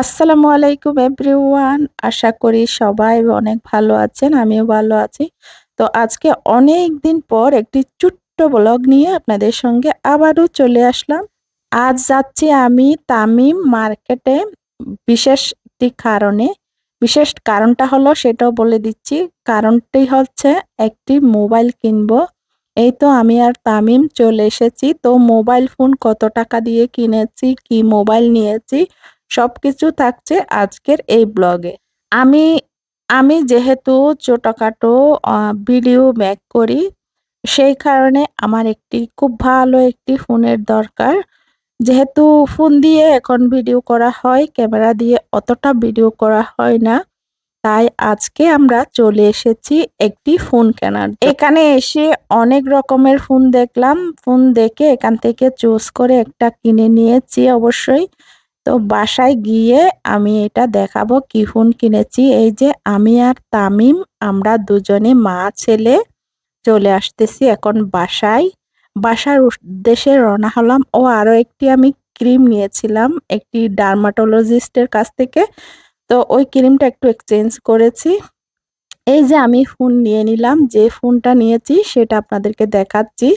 আসসালামু আলাইকুম এভরিওয়ান। আশা করি সবাই অনেক ভালো আছেন, আমিও ভালো আছি। তো আজকে অনেক দিন পর একটি ছোট্ট ব্লগ নিয়ে আপনাদের সঙ্গে আবারও চলে আসলাম। আজ যাচ্ছি আমি তামিম মার্কেটে, বিশেষ একটি কারণে। বিশেষ কারণটা হলো সেটাও বলে দিচ্ছি, কারণটি হচ্ছে একটি মোবাইল কিনবো। এই তো আমি আর তামিম চলে এসেছি। তো মোবাইল ফোন কত টাকা দিয়ে কিনেছি, কি মোবাইল নিয়েছি সবকিছু থাকছে আজকের এই ব্লগে। আমি আমি যেহেতু ছোটখাটো ভিডিও মেক করি, সেই কারণে আমার একটি খুব ভালো একটি ফোনের দরকার। যেহেতু ফোন দিয়ে এখন ভিডিও করা হয়, ক্যামেরা দিয়ে অতটা ভিডিও করা হয় না, তাই আজকে আমরা চলে এসেছি একটি ফোন কেনার এখানে এসে অনেক রকমের ফোন দেখলাম। ফোন দেখে এখান থেকে চুজ করে একটা কিনে নিয়েছি অবশ্যই। তো বাসায় গিয়ে আমি এটা দেখাবো, কি ফোন কিনেছি। এই যে আমি আর তামিম, আমরা দুজনে মা, ছেলে চলে আসতেছি এখন বাসায়। বাসার উদ্দেশ্যে রওনা হলাম। ও আরও একটি আমি ক্রিম নিয়েছিলাম, একটি ডার্মাটোলজিস্টের কাছ থেকে। তো ওই ক্রিমটা একটু এক্সচেঞ্জ করেছি। এই যে আমি ফোন নিয়ে নিলাম, যে ফোনটা নিয়েছি সেটা আপনাদেরকে দেখাচ্ছি।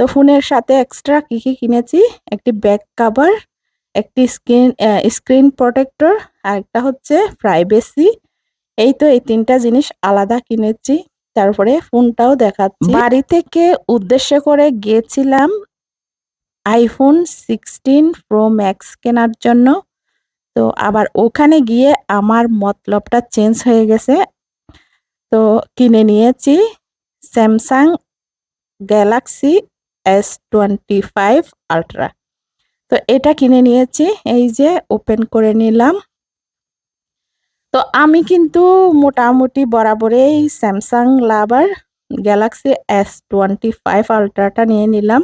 তো ফোনের সাথে এক্সট্রা কী কী কিনেছি? একটি ব্যাক কাভার একটি স্ক্রিন স্ক্রিন প্রোটেক্টর, আর একটা হচ্ছে প্রাইভেসি। এই তো এই তিনটা জিনিস আলাদা কিনেছি, তারপরে ফোনটাও দেখাচ্ছি। বাড়ি থেকে উদ্দেশ্য করে গিয়েছিলাম আইফোন সিক্সটিন প্রো ম্যাক্স কেনার জন্য। তো আবার ওখানে গিয়ে আমার মতলবটা চেঞ্জ হয়ে গেছে। তো কিনে নিয়েছি Samsung Galaxy S twenty five ultra. তো এটা কিনে নিয়েছি, এই যে ওপেন করে নিলাম। তো আমি কিন্তু মোটামুটি বরাবরেই Samsung lover Galaxy S twenty five আলট্রাটা নিয়ে নিলাম।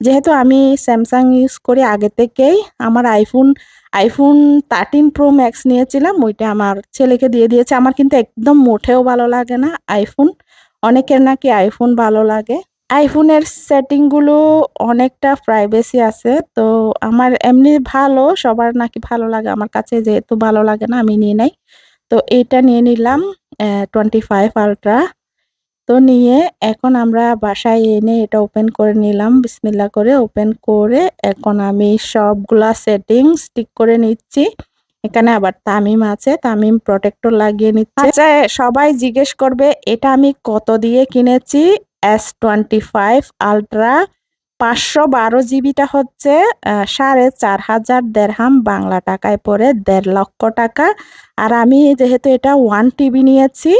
যেহেতু আমি স্যামসাং ইউজ করি আগে থেকেই, আমার iPhone iPhone thirteen pro max নিয়েছিলাম, ওইটা আমার ছেলেকে দিয়ে দিয়েছে। আমার কিন্তু একদম মোটেও ভালো লাগে না আইফোন অনেকের নাকি আইফোন ভালো লাগে। আইফোনের সেটিংগুলো অনেকটা প্রাইভেসি আছে, তো আমার এমনি ভালো, সবার নাকি ভালো লাগে, আমার কাছে যেহেতু ভালো লাগে না, আমি নিয়ে নাই। তো এইটা নিয়ে নিলাম টোয়েন্টি ফাইভ আলট্রা তো নিয়ে এখন আমরা বাসায় এনে এটা ওপেন করে নিলাম বিসমিল্লা করে ওপেন করে এখন আমি সবগুলা সেটিংস ঠিক করে নিচ্ছি। এখানে আবার তামিম আছে, তামিম প্রোটেক্টর লাগিয়ে নিচ্ছে। আচ্ছা সবাই জিজ্ঞেস করবে, এটা আমি কত দিয়ে কিনেছি? এস টোয়েন্টি ফাইভ আলট্রা পাঁচশো বারো জিবিটা হচ্ছে সাড়ে চার হাজার দেড়হাম বাংলা টাকায় পরে দেড় লক্ষ টাকা। আর আমি যেহেতু এটা ওয়ান টিবি নিয়েছি,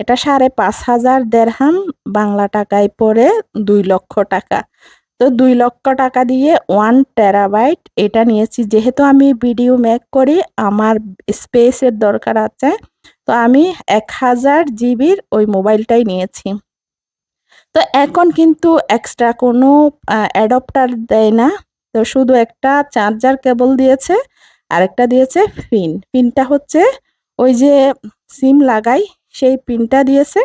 এটা সাড়ে পাঁচ হাজার দেড়হাম বাংলা টাকায় পরে দুই লক্ষ টাকা। তো দুই লক্ষ টাকা দিয়ে ওয়ান টেরাবাইট এটা নিয়েছি। যেহেতু আমি ভিডিও মেক করি, আমার স্পেসের দরকার আছে, তো আমি এক হাজার জিবির ওই মোবাইলটাই নিয়েছি। তো এখন কিন্তু এক্সট্রা কোনো অ্যাডপ্টার দেয় না। তো শুধু একটা চার্জার কেবল দিয়েছে, আরেকটা দিয়েছে পিন পিনটা হচ্ছে ওই যে সিম লাগাই, সেই পিনটা দিয়েছে,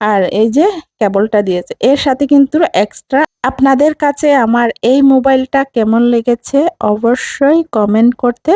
আর এই যে কেবলটা দিয়েছে। এর সাথে কিন্তু এক্সট্রা আপনাদের কাছে আমার এই মোবাইলটা কেমন লেগেছে অবশ্যই কমেন্ট করতে